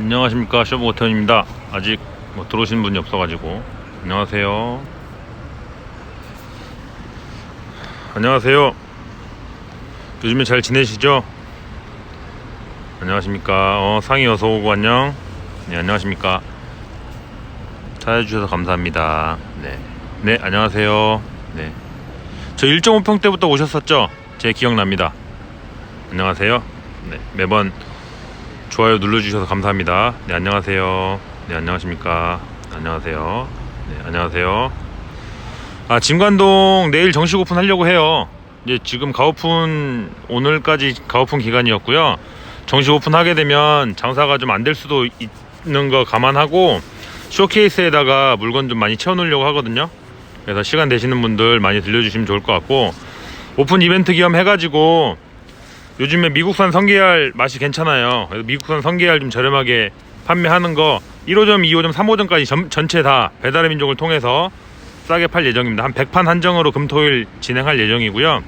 안녕하십니까 쇼부고태원입니다. 아직 뭐 들어오신 분이 없어가지고. 안녕하세요. 안녕하세요. 요즘에 잘 지내시죠? 안녕하십니까? 어, 상이 어서오고 안녕. 네 안녕하십니까? 찾아주셔서 감사합니다. 네, 네 안녕하세요. 네. 저 1.5평 때부터 오셨었죠? 제 기억납니다. 안녕하세요. 네, 매번 좋아요 눌러주셔서 감사합니다. 네, 안녕하세요. 네, 안녕하십니까. 안녕하세요. 네, 안녕하세요. 아, 진관동 내일 정식 오픈 하려고 해요. 이제 지금 가오픈 오늘까지 가오픈 기간이었고요. 정식 오픈하게 되면 장사가 좀 안 될 수도 있는 거 감안하고 쇼케이스에다가 물건 좀 많이 채워놓으려고 하거든요. 그래서 시간 되시는 분들 많이 들려주시면 좋을 것 같고 오픈 이벤트 기염 해가지고 요즘에 미국산 성게알 맛이 괜찮아요. 그래서 미국산 성게알 좀 저렴하게 판매하는 거 1호점, 2호점, 3호점까지 전, 전체 다 배달의 민족을 통해서 싸게 팔 예정입니다. 한 100판 한정으로 금토일 진행할 예정이고요.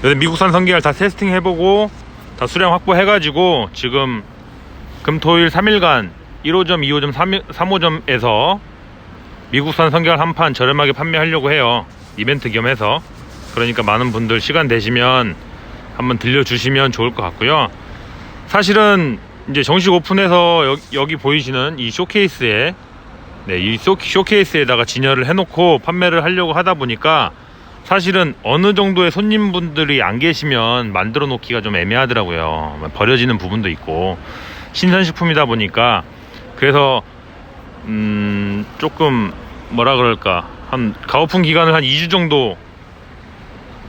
그래서 미국산 성게알 다 테스팅 해보고 다 수량 확보해가지고 지금 금토일 3일간 1호점, 2호점, 3, 호점에서 미국산 성게알 한 판 저렴하게 판매하려고 해요. 이벤트 겸해서. 그러니까 많은 분들 시간 되시면 한번 들려주시면 좋을 것 같고요. 사실은 이제 정식 오픈해서 여, 여기 보이시는 이 쇼케이스에 네, 이 쇼, 쇼케이스에다가 진열을 해놓고 판매를 하려고 하다 보니까 사실은 어느 정도의 손님분들이 안 계시면 만들어 놓기가 좀 애매하더라고요. 버려지는 부분도 있고 신선식품이다 보니까 그래서 음 조금 뭐라 그럴까 한 가오픈 기간을 한 2주 정도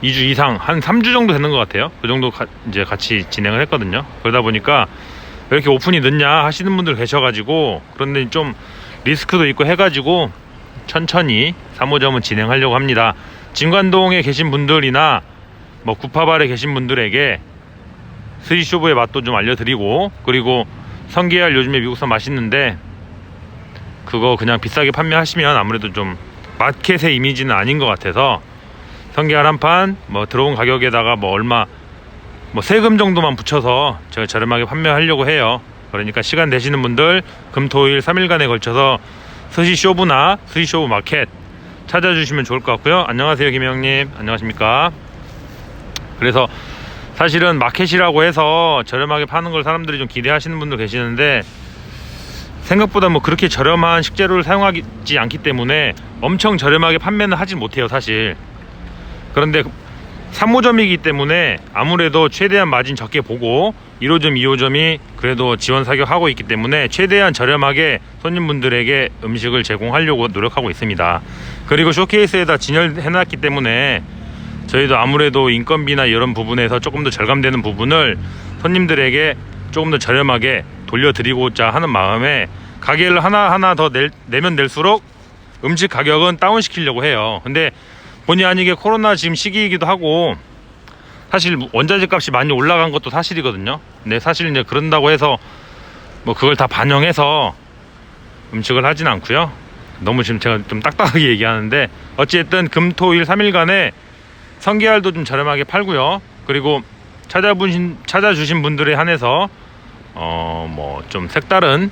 2주 이상 한 3주 정도 되는 것 같아요. 그 정도 가- 이제 같이 진행을 했거든요. 그러다 보니까 왜 이렇게 오픈이 늦냐 하시는 분들 계셔가지고 그런데 좀 리스크도 있고 해가지고 천천히 3호점은 진행하려고 합니다. 진관동에 계신 분들이나 뭐 구파발에 계신 분들에게 스리쇼브의 맛도 좀 알려드리고 그리고 성게알 요즘에 미국산 맛있는데 그거 그냥 비싸게 판매하시면 아무래도 좀 마켓의 이미지는 아닌 것 같아서 성게알 한 판 뭐 들어온 가격에다가 뭐 얼마 뭐 세금 정도만 붙여서 제가 저렴하게 판매하려고 해요. 그러니까 시간 되시는 분들 금토일 3일간에 걸쳐서 스시 쇼부나 스시 쇼부 마켓 찾아주시면 좋을 것 같고요. 안녕하세요 김영님 안녕하십니까. 그래서 사실은 마켓이라고 해서 저렴하게 파는 걸 사람들이 좀 기대하시는 분들 계시는데 생각보다 뭐 그렇게 저렴한 식재료를 사용하지 않기 때문에 엄청 저렴하게 판매는 하지 못해요 사실 그런데 3호점이기 때문에 아무래도 최대한 마진 적게 보고 1호점, 2호점이 그래도 지원 사격하고 있기 때문에 최대한 저렴하게 손님분들에게 음식을 제공하려고 노력하고 있습니다. 그리고 쇼케이스에다 진열해놨기 때문에 저희도 아무래도 인건비나 이런 부분에서 조금 더 절감되는 부분을 손님들에게 조금 더 저렴하게 돌려드리고자 하는 마음에 가게를 하나하나 더 낼- 내면 낼수록 음식 가격은 다운시키려고 해요. 근데 본의 아니게 코로나 지금 시기이기도 하고 사실 원자재 값이 많이 올라간 것도 사실이거든요. 근데 사실 이제 그런다고 해서 뭐 그걸 다 반영해서 음식을 하진 않고요. 너무 지금 제가 좀 딱딱하게 얘기하는데 어찌됐든 금토일 3일간에 성게알도 좀 저렴하게 팔고요. 그리고 찾아보신 찾아주신 분들에 한해서 어 뭐 좀 색다른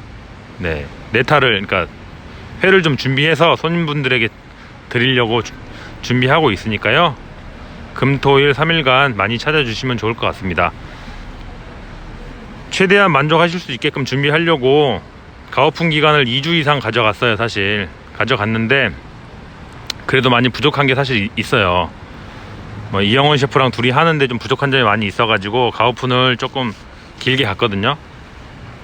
네 네타를 그러니까 회를 좀 준비해서 손님분들에게 드리려고 주- 준비하고 있으니까요. 금토일 3일간 많이 찾아주시면 좋을 것 같습니다. 최대한 만족하실 수 있게끔 준비하려고 가오픈 기간을 2주 이상 가져갔어요, 사실. 가져갔는데 그래도 많이 부족한 게 사실 이- 있어요. 뭐 이영원 셰프랑 둘이 하는데 좀 부족한 점이 많이 있어가지고 가오픈을 조금 길게 갔거든요.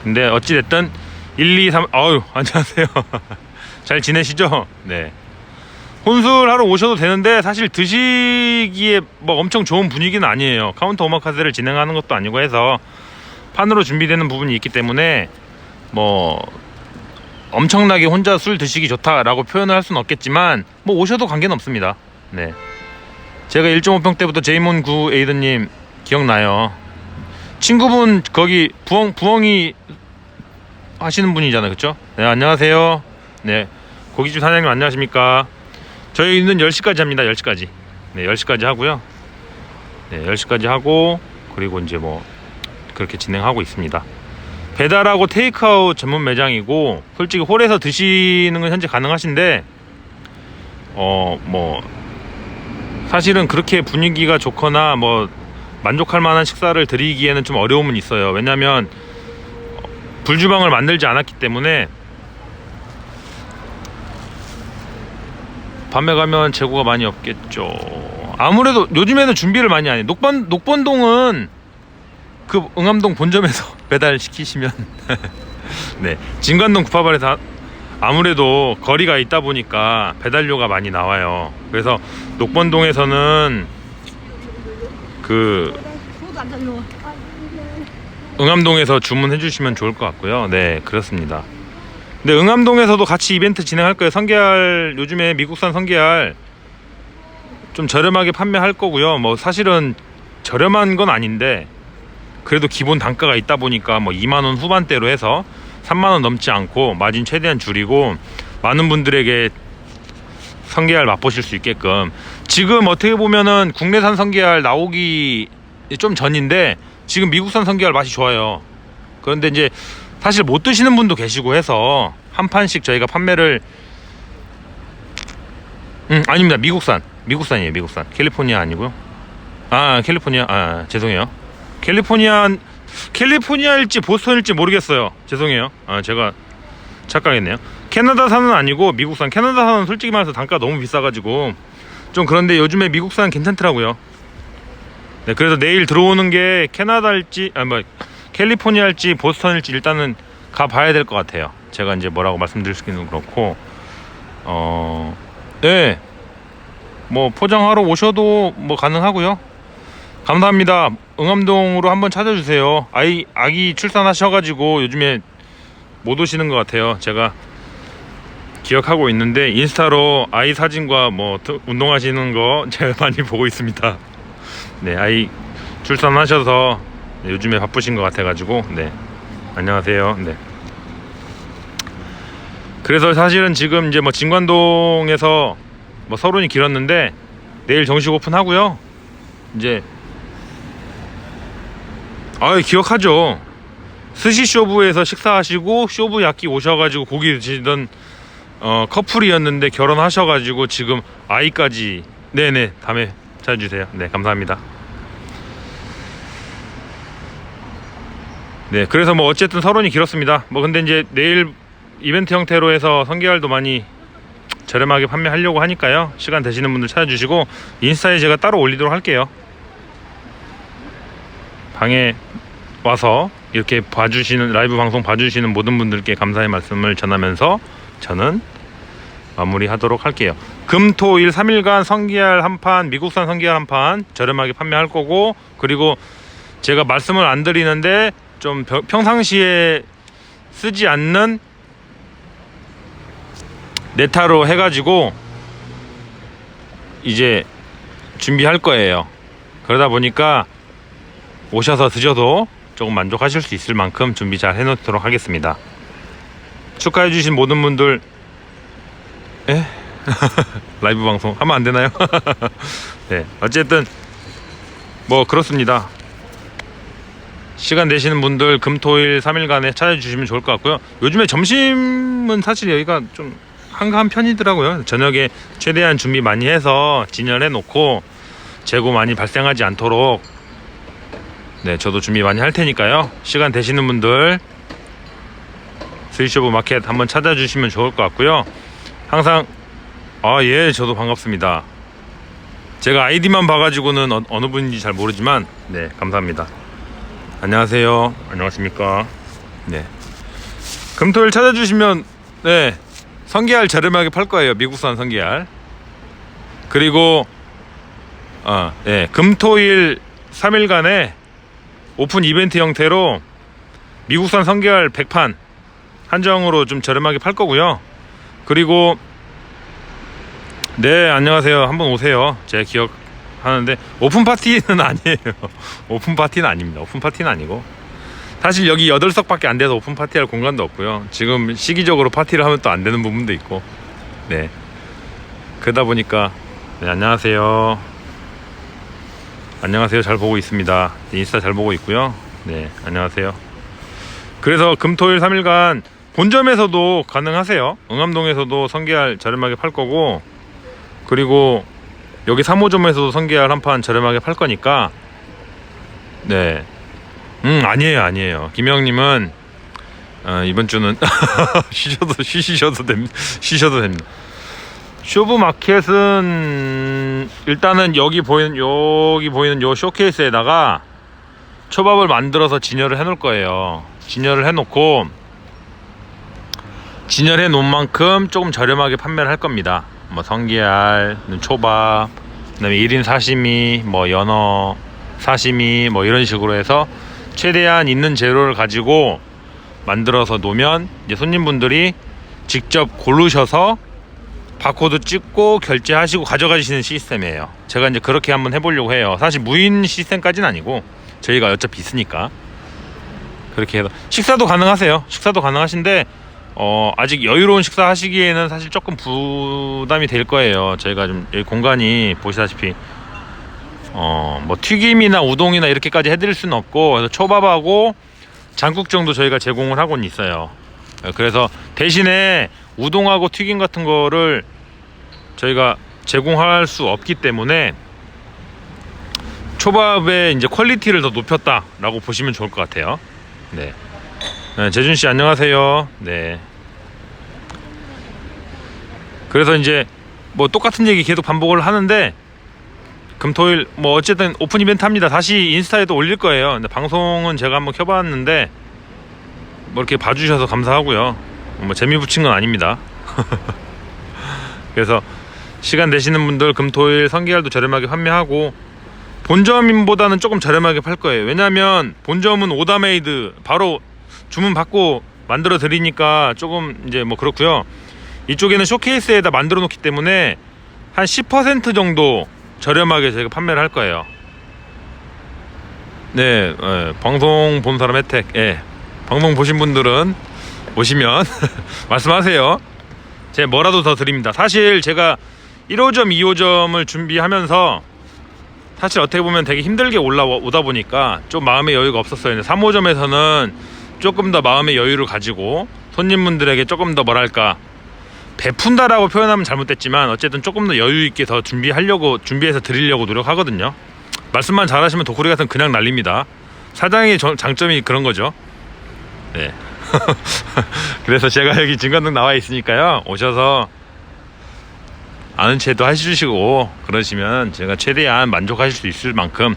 근데 어찌 됐든 1, 2, 3 어유 안녕하세요. 잘 지내시죠? 네. 혼술하러 오셔도 되는데 사실 드시기에 뭐 엄청 좋은 분위기는 아니에요. 카운터 오마카세를 진행하는 것도 아니고 해서 판으로 준비되는 부분이 있기 때문에 뭐 엄청나게 혼자 술 드시기 좋다라고 표현을 할 수는 없겠지만 뭐 오셔도 관계는 없습니다. 네. 제가 1.5평 때부터 제이몬 구 에이드님 기억나요. 친구분 거기 부엉 부엉이 하시는 분이잖아요, 그렇죠? 네, 안녕하세요. 네, 고깃집 사장님 안녕하십니까? 저희는 10시까지 합니다. 10시까지. 네, 10시까지 하고요. 네, 10시까지 하고 그리고 이제 뭐 그렇게 진행하고 있습니다. 배달하고 테이크아웃 전문 매장이고 솔직히 홀에서 드시는 건 현재 가능하신데 어 뭐 사실은 그렇게 분위기가 좋거나 뭐 만족할 만한 식사를 드리기에는 좀 어려움은 있어요. 왜냐하면 어, 불주방을 만들지 않았기 때문에 밤에 가면 재고가 많이 없겠죠. 아무래도 요즘에는 준비를 많이 안 해. 녹번 녹번동은 그 응암동 본점에서 배달 시키시면 네 진관동 구파발에서 아무래도 거리가 있다 보니까 배달료가 많이 나와요. 그래서 녹번동에서는 그. 응암동에서 주문해 주시면 좋을 것 같고요. 네, 그렇습니다. 근데 응암동에서도 같이 이벤트 진행할 거예요. 성게알 요즘에 미국산 성게알 좀 저렴하게 판매할 거고요. 뭐 사실은 저렴한 건 아닌데 그래도 기본 단가가 있다 보니까 뭐 2만 원 후반대로 해서 3만 원 넘지 않고 마진 최대한 줄이고 많은 분들에게 성게알 맛보실 수 있게끔 지금 어떻게 보면은 국내산 성게알 나오기 좀 전인데 지금 미국산 성게알 맛이 좋아요. 그런데 이제 사실 못 드시는 분도 계시고 해서 한 판씩 저희가 판매를 음 아닙니다. 미국산. 미국산이에요 미국산. 캘리포니아 아니고요. 아 캘리포니아 아 죄송해요. 캘리포니아 캘리포니아일지 보스턴일지 모르겠어요. 죄송해요. 아 제가 착각했네요. 캐나다산은 아니고 미국산. 캐나다산은 솔직히 말해서 단가 너무 비싸가지고 좀 그런데 요즘에 미국산 괜찮더라고요. 네 그래서 내일 들어오는 게 캐나다일지 아뭐 캘리포니아일지 보스턴일지 일단은 가봐야 될 것 같아요 제가 이제 뭐라고 말씀드릴 수는 그렇고 어 네. 뭐 포장하러 오셔도 뭐 가능하고요. 감사합니다. 응암동으로 한번 찾아주세요. 아이 아기 출산하셔가지고 요즘에 못 오시는 것 같아요. 제가 기억하고 있는데 인스타로 아이 사진과 뭐 드- 운동하시는 거 제가 많이 보고 있습니다. 네, 아이 출산하셔서 네, 요즘에 바쁘신 것 같아가지고 네 안녕하세요. 네. 그래서 사실은 지금 이제 뭐 진관동에서 뭐 서론이 길었는데 내일 정식 오픈하고요. 이제 아 기억하죠. 스시 쇼부에서 식사하시고 쇼부 야끼 오셔가지고 고기 드시던 어, 커플이었는데 결혼하셔가지고 지금 아이까지 네네 다음에 찾아주세요. 네 감사합니다. 네 그래서 뭐 어쨌든 서론이 길었습니다. 뭐 근데 이제 내일 이벤트 형태로 해서 성게알도 많이 저렴하게 판매하려고 하니까요. 시간 되시는 분들 찾아주시고 인스타에 제가 따로 올리도록 할게요. 방에 와서 이렇게 봐주시는 라이브 방송 봐주시는 모든 분들께 감사의 말씀을 전하면서 저는 마무리하도록 할게요. 금, 토, 일 3일간 성게알 한 판, 미국산 성게알 한 판 저렴하게 판매할 거고 그리고 제가 말씀을 안 드리는데 좀 평- 평상시에 쓰지 않는 네타로 해가지고 이제 준비할 거예요. 그러다 보니까 오셔서 드셔도 조금 만족하실 수 있을 만큼 준비 잘 해놓도록 하겠습니다. 축하해 주신 모든 분들, 에? 라이브 방송 하면 안 되나요? 네, 어쨌든 뭐 그렇습니다. 시간 되시는 분들 금토일 3일간에 찾아주시면 좋을 것 같고요. 요즘에 점심은 사실 여기가 좀 한가한 편이더라고요. 저녁에 최대한 준비 많이 해서 진열해 놓고 재고 많이 발생하지 않도록 네 저도 준비 많이 할 테니까요. 시간 되시는 분들 스위쇼브 마켓 한번 찾아주시면 좋을 것 같고요. 항상 아 예 저도 반갑습니다. 제가 아이디만 봐가지고는 어, 어느 분인지 잘 모르지만 네 감사합니다. 안녕하세요. 안녕하십니까. 네. 금토일 찾아주시면 네 성게알 저렴하게 팔 거예요. 미국산 성게알. 그리고 어, 예, 금토일 3일간에 오픈 이벤트 형태로 미국산 성게알 100판 한정으로 좀 저렴하게 팔 거고요. 그리고 네, 안녕하세요. 한번 오세요. 제가 기억 하는데 오픈 파티는 아니에요. 오픈 파티는 아닙니다. 오픈 파티는 아니고 사실 여기 8석밖에 안 돼서 오픈 파티할 공간도 없고요. 지금 시기적으로 파티를 하면 또 안 되는 부분도 있고. 네. 그러다 보니까 네, 안녕하세요. 안녕하세요. 잘 보고 있습니다. 네, 인스타 잘 보고 있고요. 네, 안녕하세요. 그래서 금토일 3일간 본점에서도 가능하세요. 응암동에서도 성게알 저렴하게 팔 거고 그리고 여기 3호점에서도 성게알 한 판 저렴하게 팔 거니까 네. 음 아니에요 아니에요. 김영님은 어, 이번 주는 쉬셔도 쉬셔도 됩니다. 쉬셔도 됩니다. 쇼부 마켓은 일단은 여기 보이는 여기 보이는 요 쇼케이스에다가 초밥을 만들어서 진열을 해 놓을 거예요. 진열을 해 놓고 진열해 놓은 만큼 조금 저렴하게 판매를 할 겁니다. 뭐 성게알, 초밥, 그다음에 1인 사시미, 뭐 연어 사시미 뭐 이런 식으로 해서 최대한 있는 재료를 가지고 만들어서 놓으면 이제 손님분들이 직접 고르셔서 바코드 찍고 결제하시고 가져가시는 시스템이에요. 제가 이제 그렇게 한번 해보려고 해요. 사실 무인 시스템까지는 아니고 저희가 어차피 있으니까 그렇게 해서 식사도 가능하세요. 식사도 가능하신데 어, 아직 여유로운 식사 하시기에는 사실 조금 부담이 될 거예요. 저희가 좀 여기 공간이 보시다시피 어, 뭐 튀김이나 우동이나 이렇게까지 해드릴 수는 없고 그래서 초밥하고 장국 정도 저희가 제공을 하고는 있어요. 그래서 대신에 우동하고 튀김 같은 거를 저희가 제공할 수 없기 때문에 초밥의 이제 퀄리티를 더 높였다라고 보시면 좋을 것 같아요. 네. 네, 재준 씨 안녕하세요. 네. 그래서 이제 뭐 똑같은 얘기 계속 반복을 하는데 금토일 뭐 어쨌든 오픈 이벤트 합니다. 다시 인스타에도 올릴 거예요. 근데 방송은 제가 한번 켜봤는데 뭐 이렇게 봐주셔서 감사하고요. 뭐 재미 붙인 건 아닙니다. 그래서 시간 되시는 분들 금토일 성게알도 저렴하게 판매하고 본점보다는 조금 저렴하게 팔 거예요. 왜냐하면 본점은 오다메이드 바로 주문 받고 만들어 드리니까 조금 이제 뭐 그렇고요. 이쪽에는 쇼케이스에다 만들어 놓기 때문에 한 10% 정도 저렴하게 저희가 판매를 할 거예요. 네, 예, 방송 본 사람 혜택. 예. 방송 보신 분들은 오시면 말씀하세요. 제가 뭐라도 더 드립니다. 사실 제가 1호점, 2호점을 준비하면서 사실 어떻게 보면 되게 힘들게 올라오다 보니까 좀 마음의 여유가 없었어요. 3호점에서는 조금 더 마음의 여유를 가지고 손님분들에게 조금 더 뭐랄까 베푼다라고 표현하면 잘못됐지만 어쨌든 조금 더 여유 있게 더 준비하려고 준비해서 드리려고 노력하거든요. 말씀만 잘하시면 도토리 같은 그냥 날립니다. 사장의 저- 장점이 그런 거죠. 네. 그래서 제가 여기 진관동 나와 있으니까요. 오셔서 아는 체도 해주시고 그러시면 제가 최대한 만족하실 수 있을 만큼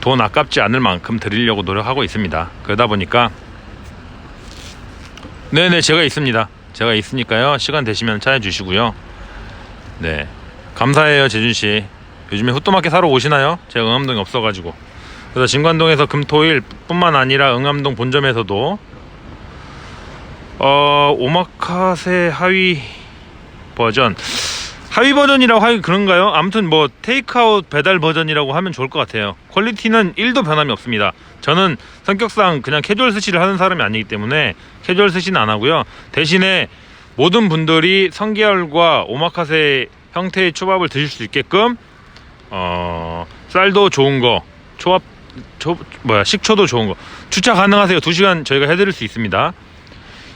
돈 아깝지 않을 만큼 드리려고 노력하고 있습니다. 그러다 보니까 네네 제가 있습니다. 제가 있으니까요. 시간 되시면 찾아주시고요. 네 감사해요 재준 씨. 요즘에 후토마켓 사러 오시나요? 제가 응암동에 없어가지고. 그래서 진관동에서 금토일 뿐만 아니라 응암동 본점에서도 어 오마카세 하위 버전 하위 버전이라고 하기 그런가요? 아무튼 뭐 테이크아웃 배달 버전이라고 하면 좋을 것 같아요. 퀄리티는 1도 변함이 없습니다. 저는 성격상 그냥 캐주얼 스시를 하는 사람이 아니기 때문에 캐주얼 스시는 안 하고요. 대신에 모든 분들이 성게알과 오마카세 형태의 초밥을 드실 수 있게끔 어 쌀도 좋은 거 초밥 초 뭐야 식초도 좋은 거 주차 가능하세요. 2시간 저희가 해드릴 수 있습니다.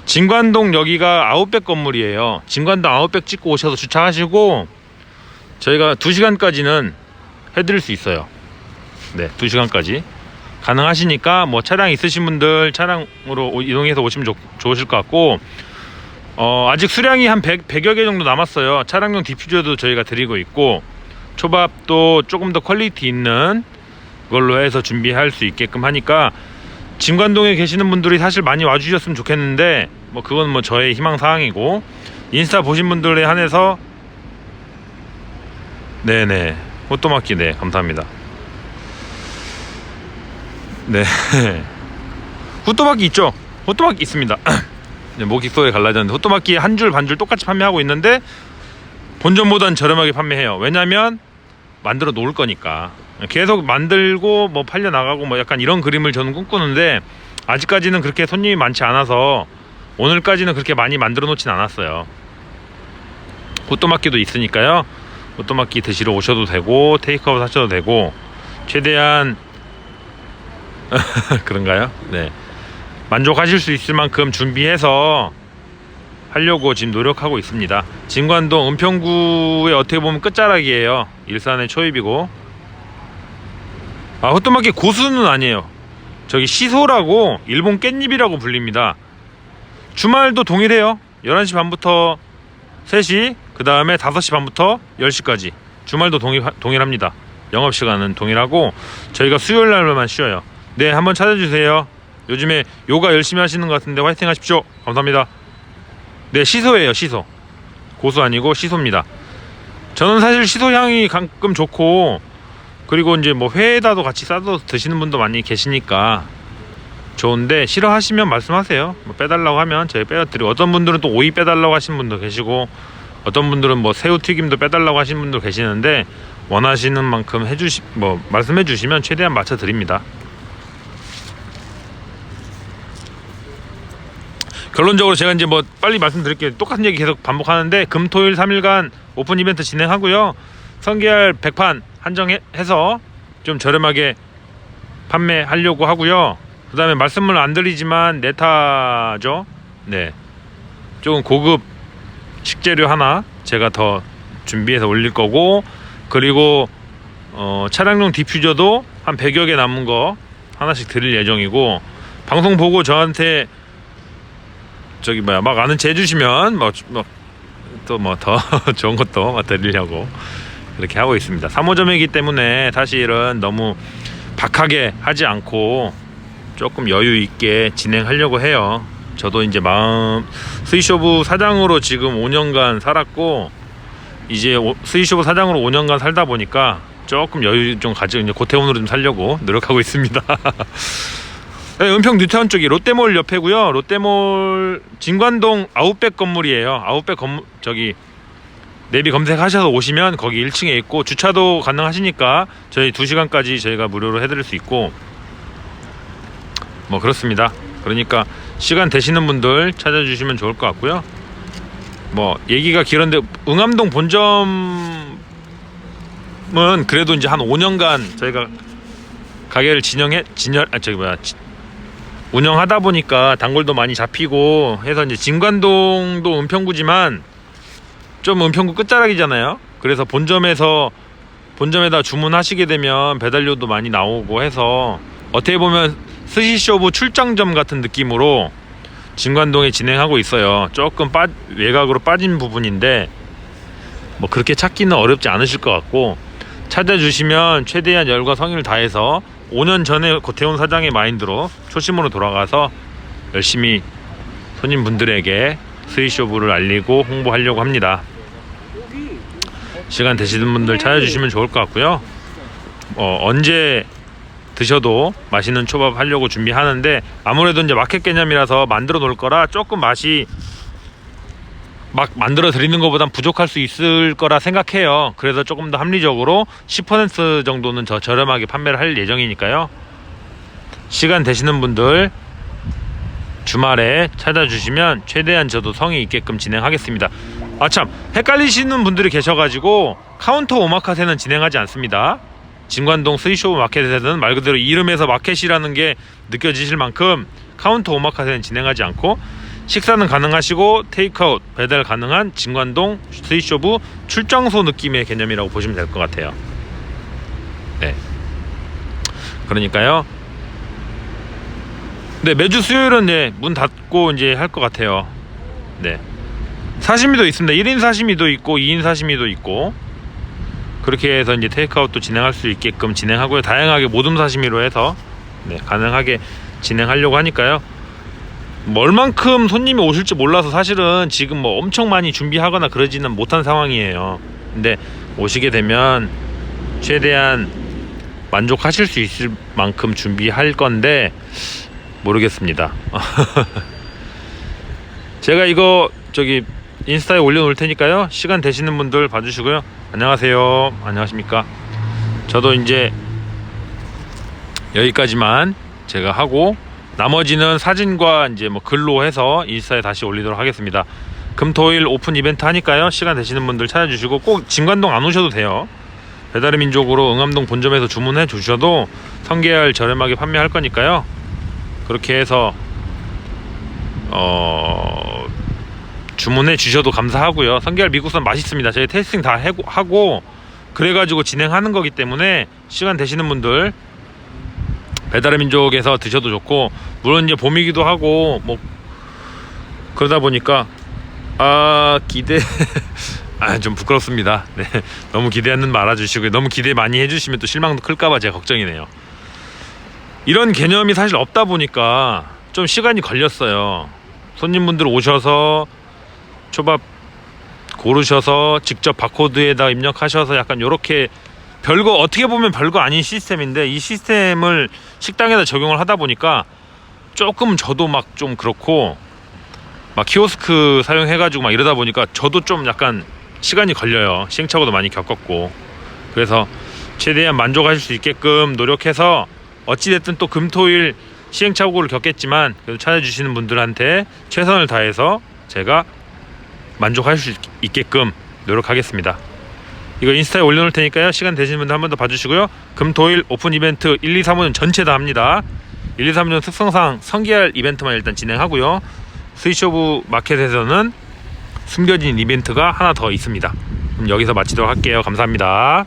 진관동 여기가 아웃백 건물이에요. 진관동 아웃백 찍고 오셔서 주차하시고 저희가 2시간까지는 해드릴 수 있어요. 네, 2시간까지 가능하시니까 뭐 차량 있으신 분들 차량으로 오- 이동해서 오시면 좋, 좋으실 것 같고 어, 아직 수량이 한 100, 100여 개 정도 남았어요. 차량용 디퓨저도 저희가 드리고 있고 초밥도 조금 더 퀄리티 있는 걸로 해서 준비할 수 있게끔 하니까 진관동에 계시는 분들이 사실 많이 와주셨으면 좋겠는데 뭐 그건 뭐 저의 희망 사항이고 인스타 보신 분들에 한해서 네네. 호또마키 네 감사합니다. 네. 호또마키 있죠? 호또마키 있습니다. 네, 목이 소에 갈라졌는데 호또마키 한 줄 반 줄 똑같이 판매하고 있는데 본전보단 저렴하게 판매해요. 왜냐면 만들어 놓을 거니까 계속 만들고 뭐 팔려 나가고 뭐 약간 이런 그림을 저는 꿈꾸는데 아직까지는 그렇게 손님이 많지 않아서 오늘까지는 그렇게 많이 만들어 놓진 않았어요. 호또마키도 있으니까요. 호또마키 드시러 오셔도 되고 테이크아웃 하셔도 되고 최대한 그런가요? 네. 만족하실 수 있을 만큼 준비해서 하려고 지금 노력하고 있습니다. 진관동 은평구의 어떻게 보면 끝자락이에요. 일산의 초입이고 아 호뚜마키 고수는 아니에요. 저기 시소라고 일본 깻잎이라고 불립니다. 주말도 동일해요. 11시 반부터 3시, 그 다음에 5시 반부터 10시까지. 주말도 동일, 동일합니다. 영업시간은 동일하고, 저희가 수요일 날만 쉬어요. 네, 한번 찾아주세요. 요즘에 요가 열심히 하시는 것 같은데 화이팅 하십시오. 감사합니다. 네, 시소예요, 시소. 고수 아니고 시소입니다. 저는 사실 시소 향이 가끔 좋고, 그리고 이제 뭐 회에다도 같이 싸서 드시는 분도 많이 계시니까 좋은데 싫어하시면 말씀하세요. 뭐 빼달라고 하면 저희 빼드리고 어떤 분들은 또 오이 빼달라고 하시는 분도 계시고 어떤 분들은 뭐 새우 튀김도 빼달라고 하시는 분도 계시는데 원하시는 만큼 해주시 뭐 말씀해 주시면 최대한 맞춰 드립니다. 결론적으로 제가 이제 뭐 빨리 말씀드릴게요. 똑같은 얘기 계속 반복하는데 금토일 3일간 오픈 이벤트 진행하고요. 성게알 100판 한정해서 좀 저렴하게 판매하려고 하고요. 그 다음에 말씀을 안 드리지만 네타죠. 네. 조금 고급 식재료 하나 제가 더 준비해서 올릴 거고 그리고 어, 차량용 디퓨저도 한 100여 개 남은 거 하나씩 드릴 예정이고 방송 보고 저한테 저기 뭐야 막 아는 체 해주시면 뭐 또뭐더 좋은 것도 막 드리려고 그렇게 하고 있습니다. 3호점이기 때문에 사실은 너무 박하게 하지 않고 조금 여유 있게 진행하려고 해요. 저도 이제 마음 스위쇼부 사장으로 지금 5년간 살았고 이제 오- 스위쇼부 사장으로 5년간 살다 보니까 조금 여유 좀 가지고 이제 고태원으로 좀 살려고 노력하고 있습니다. 네, 은평 뉴타운 쪽이 롯데몰 옆에고요. 롯데몰 진관동 아웃백 건물이에요. 아웃백 건물 저기 내비 검색하셔서 오시면 거기 1층에 있고 주차도 가능하시니까 저희 2시간까지 저희가 무료로 해드릴 수 있고 뭐 그렇습니다. 그러니까 시간 되시는 분들 찾아주시면 좋을 것 같고요. 뭐 얘기가 길었는데 응암동 본점은 그래도 이제 한 5년간 저희가 가게를 진영해 진열 아 저기 뭐야 지- 운영하다 보니까 단골도 많이 잡히고 해서 이제 진관동도 은평구지만 좀 은평구 끝자락이잖아요. 그래서 본점에서 본점에다 주문하시게 되면 배달료도 많이 나오고 해서 어떻게 보면 스시쇼부 출장점 같은 느낌으로 진관동에 진행하고 있어요. 조금 빠, 외곽으로 빠진 부분인데 뭐 그렇게 찾기는 어렵지 않으실 것 같고 찾아주시면 최대한 열과 성의를 다해서 5년 전에 고태훈 사장의 마인드로 초심으로 돌아가서 열심히 손님분들에게 스위쇼부를 알리고 홍보하려고 합니다. 시간 되시는 분들 찾아주시면 좋을 것 같고요. 어, 언제 드셔도 맛있는 초밥 하려고 준비하는데 아무래도 이제 마켓 개념이라서 만들어 놓을 거라 조금 맛이 막 만들어 드리는 것보단 부족할 수 있을 거라 생각해요. 그래서 조금 더 합리적으로 10% 정도는 더 저렴하게 판매를 할 예정이니까요. 시간 되시는 분들 주말에 찾아주시면 최대한 저도 성의 있게끔 진행하겠습니다. 아참 헷갈리시는 분들이 계셔가지고 카운터 오마카세는 진행하지 않습니다. 진관동 스위쇼 마켓에서는 말 그대로 이름에서 마켓이라는 게 느껴지실 만큼 카운터 오마카세는 진행하지 않고 식사는 가능하시고 테이크아웃 배달 가능한 진관동 스위쇼부 출장소 느낌의 개념이라고 보시면 될 것 같아요. 네. 그러니까요. 네 매주 수요일은 네, 문 닫고 이제 할 것 같아요. 네. 사시미도 있습니다. 1인 사시미도 있고 2인 사시미도 있고 그렇게 해서 이제 테이크아웃도 진행할 수 있게끔 진행하고요. 다양하게 모둠 사시미로 해서 네, 가능하게 진행하려고 하니까요. 뭐 얼만큼 손님이 오실지 몰라서 사실은 지금 뭐 엄청 많이 준비하거나 그러지는 못한 상황이에요. 근데 오시게 되면 최대한 만족하실 수 있을 만큼 준비할 건데 모르겠습니다. 제가 이거 저기 인스타에 올려놓을 테니까요. 시간 되시는 분들 봐주시고요. 안녕하세요. 안녕하십니까. 저도 이제 여기까지만 제가 하고 나머지는 사진과 이제 뭐 글로 해서 인스타에 다시 올리도록 하겠습니다. 금토일 오픈 이벤트 하니까요. 시간 되시는 분들 찾아주시고 꼭 진관동 안 오셔도 돼요. 배달의 민족으로 응암동 본점에서 주문해 주셔도 성게알 저렴하게 판매할 거니까요. 그렇게 해서 어 주문해 주셔도 감사하고요. 성게알 미국산 맛있습니다. 저희 테스팅 다 하고 그래가지고 진행하는 거기 때문에 시간 되시는 분들 배달의 민족에서 드셔도 좋고 물론 이제 봄이기도 하고 뭐 그러다 보니까 아 기대 아 좀 부끄럽습니다. 네 너무 기대하는 말아주시고요. 너무 기대 많이 해주시면 또 실망도 클까봐 제가 걱정이네요. 이런 개념이 사실 없다 보니까 좀 시간이 걸렸어요. 손님분들 오셔서 초밥 고르셔서 직접 바코드에다 입력하셔서 약간 요렇게 별거 어떻게 보면 별거 아닌 시스템인데 이 시스템을 식당에다 적용을 하다 보니까 조금 저도 막 좀 그렇고 막 키오스크 사용해가지고 막 이러다 보니까 저도 좀 약간 시간이 걸려요. 시행착오도 많이 겪었고 그래서 최대한 만족하실 수 있게끔 노력해서 어찌됐든 또 금토일 시행착오를 겪겠지만 그래도 찾아주시는 분들한테 최선을 다해서 제가 만족하실 수 있게끔 노력하겠습니다. 이거 인스타에 올려놓을 테니까요. 시간 되시는 분들 한 번 더 봐주시고요. 금토일 오픈 이벤트 1, 2, 3호는 전체 다 합니다. 1, 2, 3호는 특성상 성게알 이벤트만 일단 진행하고요. 스위시오브 마켓에서는 숨겨진 이벤트가 하나 더 있습니다. 그럼 여기서 마치도록 할게요. 감사합니다.